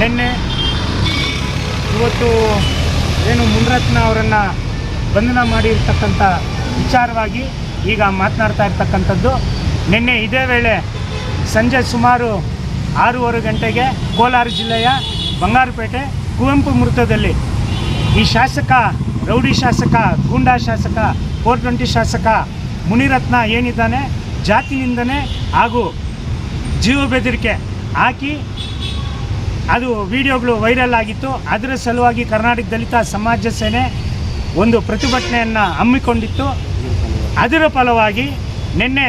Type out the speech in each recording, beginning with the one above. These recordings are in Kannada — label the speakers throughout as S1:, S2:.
S1: ನಿನ್ನೆ ಇವತ್ತು ಏನು ಮುನ್ರತ್ನ ಅವರನ್ನು ಬಂಧನ ಮಾಡಿರ್ತಕ್ಕಂಥ ವಿಚಾರವಾಗಿ ಈಗ ಮಾತನಾಡ್ತಾ ಇರ್ತಕ್ಕಂಥದ್ದು. ನಿನ್ನೆ ಇದೇ ವೇಳೆ ಸಂಜೆ ಸುಮಾರು ಆರೂವರೆ ಗಂಟೆಗೆ ಕೋಲಾರ ಜಿಲ್ಲೆಯ ಬಂಗಾರಪೇಟೆ ಕುವೆಂಪು ಮೃತದಲ್ಲಿ ಈ ಶಾಸಕ, ರೌಡಿ ಶಾಸಕ, ಗೂಂಡಾ ಶಾಸಕ ಫೋರ್ ಟ್ವೆಂಟಿ ಶಾಸಕ ಮುನಿರತ್ನ ಏನಿದ್ದಾನೆ ಜಾತಿನಿಂದನೇ ಹಾಗೂ ಜೀವ ಬೆದರಿಕೆ ಹಾಕಿ ಅದು ವಿಡಿಯೋಗಳು ವೈರಲ್ ಆಗಿತ್ತು. ಅದರ ಸಲುವಾಗಿ ಕರ್ನಾಟಕ ದಲಿತ ಸಮಾಜ ಸೇನೆ ಒಂದು ಪ್ರತಿಭಟನೆಯನ್ನು ಹಮ್ಮಿಕೊಂಡಿತ್ತು. ಅದರ ಫಲವಾಗಿ ನಿನ್ನೆ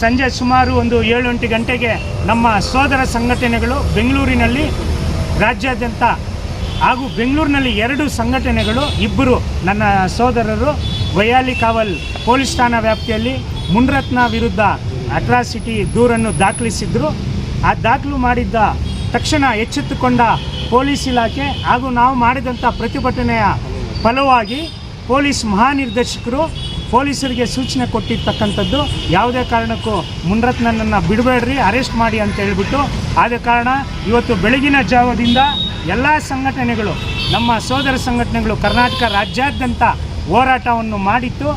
S1: ಸಂಜೆ ಸುಮಾರು ಒಂದು ಏಳು ಎಂಟು ಗಂಟೆಗೆ ನಮ್ಮ ಸೋದರ ಸಂಘಟನೆಗಳು ಬೆಂಗಳೂರಿನಲ್ಲಿ ರಾಜ್ಯಾದ್ಯಂತ ಹಾಗೂ ಬೆಂಗಳೂರಿನಲ್ಲಿ ಎರಡು ಸಂಘಟನೆಗಳು, ಇಬ್ಬರು ನನ್ನ ಸೋದರರು ವಯಾಲಿ ಕಾವಲ್ ಪೊಲೀಸ್ ಠಾಣಾ ವ್ಯಾಪ್ತಿಯಲ್ಲಿ ಮುನ್ರತ್ನ ವಿರುದ್ಧ ಅಟ್ರಾಸಿಟಿ ದೂರನ್ನು ದಾಖಲಿಸಿದ್ದರು ಆ ದಾಖಲು ಮಾಡಿದ್ದ ತಕ್ಷಣ ಎಚ್ಚೆತ್ತುಕೊಂಡ ಪೊಲೀಸ್ ಇಲಾಖೆ ಹಾಗೂ ನಾವು ಮಾಡಿದಂಥ ಪ್ರತಿಭಟನೆಯ ಫಲವಾಗಿ ಪೊಲೀಸ್ ಮಹಾನಿರ್ದೇಶಕರು ಪೊಲೀಸರಿಗೆ ಸೂಚನೆ ಕೊಟ್ಟಿರ್ತಕ್ಕಂಥದ್ದು. ಯಾವುದೇ ಕಾರಣಕ್ಕೂ ಮುನ್ರತ್ನನನ್ನು ಬಿಡಬೇಡ್ರಿ, ಅರೆಸ್ಟ್ ಮಾಡಿ ಅಂತ ಹೇಳ್ಬಿಟ್ಟು. ಆದ ಕಾರಣ ಇವತ್ತು ಬೆಳಗಿನ ಜಾವದಿಂದ ಎಲ್ಲ ಸಂಘಟನೆಗಳು, ನಮ್ಮ ಸೋದರ ಸಂಘಟನೆಗಳು ಕರ್ನಾಟಕ ರಾಜ್ಯಾದ್ಯಂತ ಹೋರಾಟವನ್ನು ಮಾಡಿತ್ತು.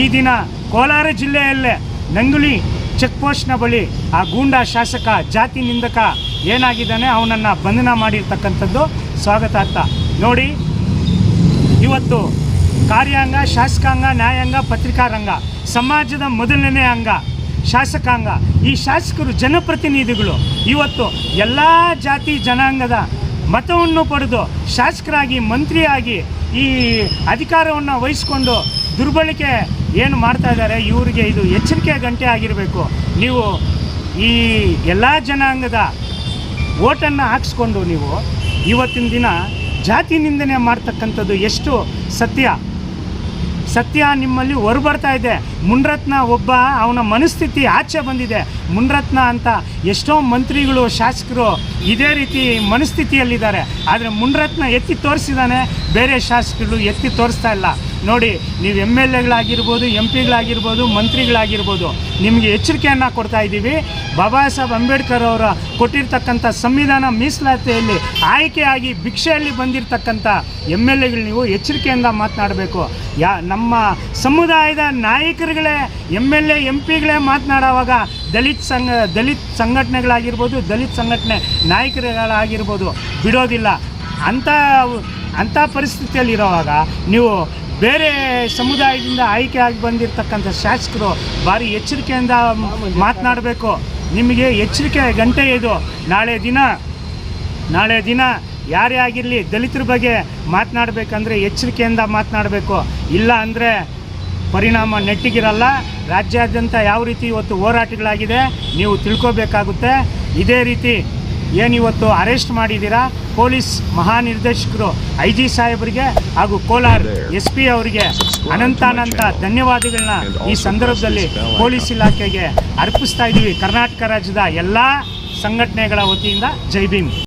S1: ಈ ದಿನ ಕೋಲಾರ ಜಿಲ್ಲೆಯಲ್ಲೇ ನಂಗುಲಿ ಚೆಕ್ ಪೋಸ್ಟ್ನ ಬಳಿ ಆ ಗೂಂಡಾ ಶಾಸಕ, ಜಾತಿ ನಿಂದಕ ಏನಾಗಿದ್ದಾನೆ ಅವನನ್ನು ಬಂಧನ ಮಾಡಿರ್ತಕ್ಕಂಥದ್ದು ಸ್ವಾಗತಾರ್ಥ. ನೋಡಿ, ಇವತ್ತು ಕಾರ್ಯಾಂಗ, ಶಾಸಕಾಂಗ, ನ್ಯಾಯಾಂಗ, ಪತ್ರಿಕಾರಂಗ, ಸಮಾಜದ ಮೊದಲನೇ ಅಂಗ, ಶಾಸಕಾಂಗ. ಈ ಶಾಸಕರು ಜನಪ್ರತಿನಿಧಿಗಳು. ಇವತ್ತು ಎಲ್ಲ ಜಾತಿ ಜನಾಂಗದ ಮತವನ್ನು ಪಡೆದು ಶಾಸಕರಾಗಿ, ಮಂತ್ರಿಯಾಗಿ ಈ ಅಧಿಕಾರವನ್ನು ವಹಿಸಿಕೊಂಡು ದುರ್ಬಳಕೆ ಏನು ಮಾಡ್ತಾ ಇದ್ದಾರೆ, ಇವರಿಗೆ ಇದು ಎಚ್ಚರಿಕೆ ಗಂಟೆ ಆಗಿರಬೇಕು. ನೀವು ಈ ಎಲ್ಲ ಜನಾಂಗದ ಓಟನ್ನು ಹಾಕ್ಸ್ಕೊಂಡು ನೀವು ಇವತ್ತಿನ ದಿನ ಜಾತಿ ನಿಂದನೆ ಮಾಡ್ತಕ್ಕಂಥದ್ದು ಎಷ್ಟು ಸತ್ಯ? ಸತ್ಯ ನಿಮ್ಮಲ್ಲಿ ಹೊರಬರ್ತಾ ಇದೆ. ಮುನ್ರತ್ನ ಒಬ್ಬ ಅವನ ಮನಸ್ಥಿತಿ ಆಚೆ ಬಂದಿದೆ. ಮುನ್ರತ್ನ ಅಂತ ಎಷ್ಟೋ ಮಂತ್ರಿಗಳು, ಶಾಸಕರು ಇದೇ ರೀತಿ ಮನಸ್ಥಿತಿಯಲ್ಲಿದ್ದಾರೆ. ಆದರೆ ಮುನ್ರತ್ನ ಎತ್ತಿ ತೋರಿಸಿದಾನೆ. ಬೇರೆ ಶಾಸಕರು ಎತ್ತಿ ತೋರಿಸ್ತಾ ಇಲ್ಲ. ನೋಡಿ, ನೀವು ಎಂ ಎಲ್ ಎಗಳಾಗಿರ್ಬೋದು, ಎಂ ಪಿಗಳಾಗಿರ್ಬೋದು, ಮಂತ್ರಿಗಳಾಗಿರ್ಬೋದು, ನಿಮಗೆ ಎಚ್ಚರಿಕೆಯನ್ನು ಕೊಡ್ತಾ ಇದ್ದೀವಿ. ಬಾಬಾ ಸಾಹೇಬ್ ಅಂಬೇಡ್ಕರ್ ಅವರ ಕೊಟ್ಟಿರ್ತಕ್ಕಂಥ ಸಂವಿಧಾನ ಮೀಸಲಾತಿಯಲ್ಲಿ ಆಯ್ಕೆಯಾಗಿ ಭಿಕ್ಷೆಯಲ್ಲಿ ಬಂದಿರತಕ್ಕಂಥ ಎಂ ಎಲ್ ಎಗಳು ನೀವು ಎಚ್ಚರಿಕೆಯಿಂದ ಮಾತನಾಡಬೇಕು. ಯಾ, ನಮ್ಮ ಸಮುದಾಯದ ನಾಯಕರುಗಳೇ ಎಂ ಎಲ್ ಎ, ಎಂ ಪಿಗಳೇ ಮಾತನಾಡುವಾಗ ದಲಿತ ಸಂಘ, ದಲಿತ ಸಂಘಟನೆಗಳಾಗಿರ್ಬೋದು, ದಲಿತ ಸಂಘಟನೆ ನಾಯಕರುಗಳಾಗಿರ್ಬೋದು, ಬಿಡೋದಿಲ್ಲ. ಅಂಥ ಅಂಥ ಪರಿಸ್ಥಿತಿಯಲ್ಲಿರೋವಾಗ ನೀವು ಬೇರೆ ಸಮುದಾಯದಿಂದ ಆಯ್ಕೆ ಆಗಿ ಬಂದಿರತಕ್ಕಂಥ ಶಾಸಕರು ಭಾರಿ ಎಚ್ಚರಿಕೆಯಿಂದ ಮಾತನಾಡಬೇಕು. ನಿಮಗೆ ಎಚ್ಚರಿಕೆ ಗಂಟೆ ಇದು. ನಾಳೆ ದಿನ ನಾಳೆ ದಿನ ಯಾರೇ ಆಗಿರಲಿ ದಲಿತರ ಬಗ್ಗೆ ಮಾತನಾಡಬೇಕಂದ್ರೆ ಎಚ್ಚರಿಕೆಯಿಂದ ಮಾತನಾಡಬೇಕು. ಇಲ್ಲ ಅಂದರೆ ಪರಿಣಾಮ ನೆಟ್ಟಿಗಿರಲ್ಲ. ರಾಜ್ಯಾದ್ಯಂತ ಯಾವ ರೀತಿ ಇವತ್ತು ಹೋರಾಟಗಳಾಗಿದೆ ನೀವು ತಿಳ್ಕೋಬೇಕಾಗುತ್ತೆ. ಇದೇ ರೀತಿ ಏನಿವತ್ತು ಅರೆಸ್ಟ್ ಮಾಡಿದ್ದೀರಾ? ಪೊಲೀಸ್ ಮಹಾನಿರ್ದೇಶಕರು ಐ ಜಿ ಸಾಹೇಬರಿಗೆ ಹಾಗೂ ಕೋಲಾರ ಎಸ್ ಪಿ ಅವರಿಗೆ ಅನಂತಾನಂತ ಧನ್ಯವಾದಗಳನ್ನ ಈ ಸಂದರ್ಭದಲ್ಲಿ ಪೊಲೀಸ್ ಇಲಾಖೆಗೆ ಅರ್ಪಿಸ್ತಾ ಇದ್ದೀವಿ. ಕರ್ನಾಟಕ ರಾಜ್ಯದ ಎಲ್ಲ ಸಂಘಟನೆಗಳ ವತಿಯಿಂದ. ಜೈ ಭೀಮ್.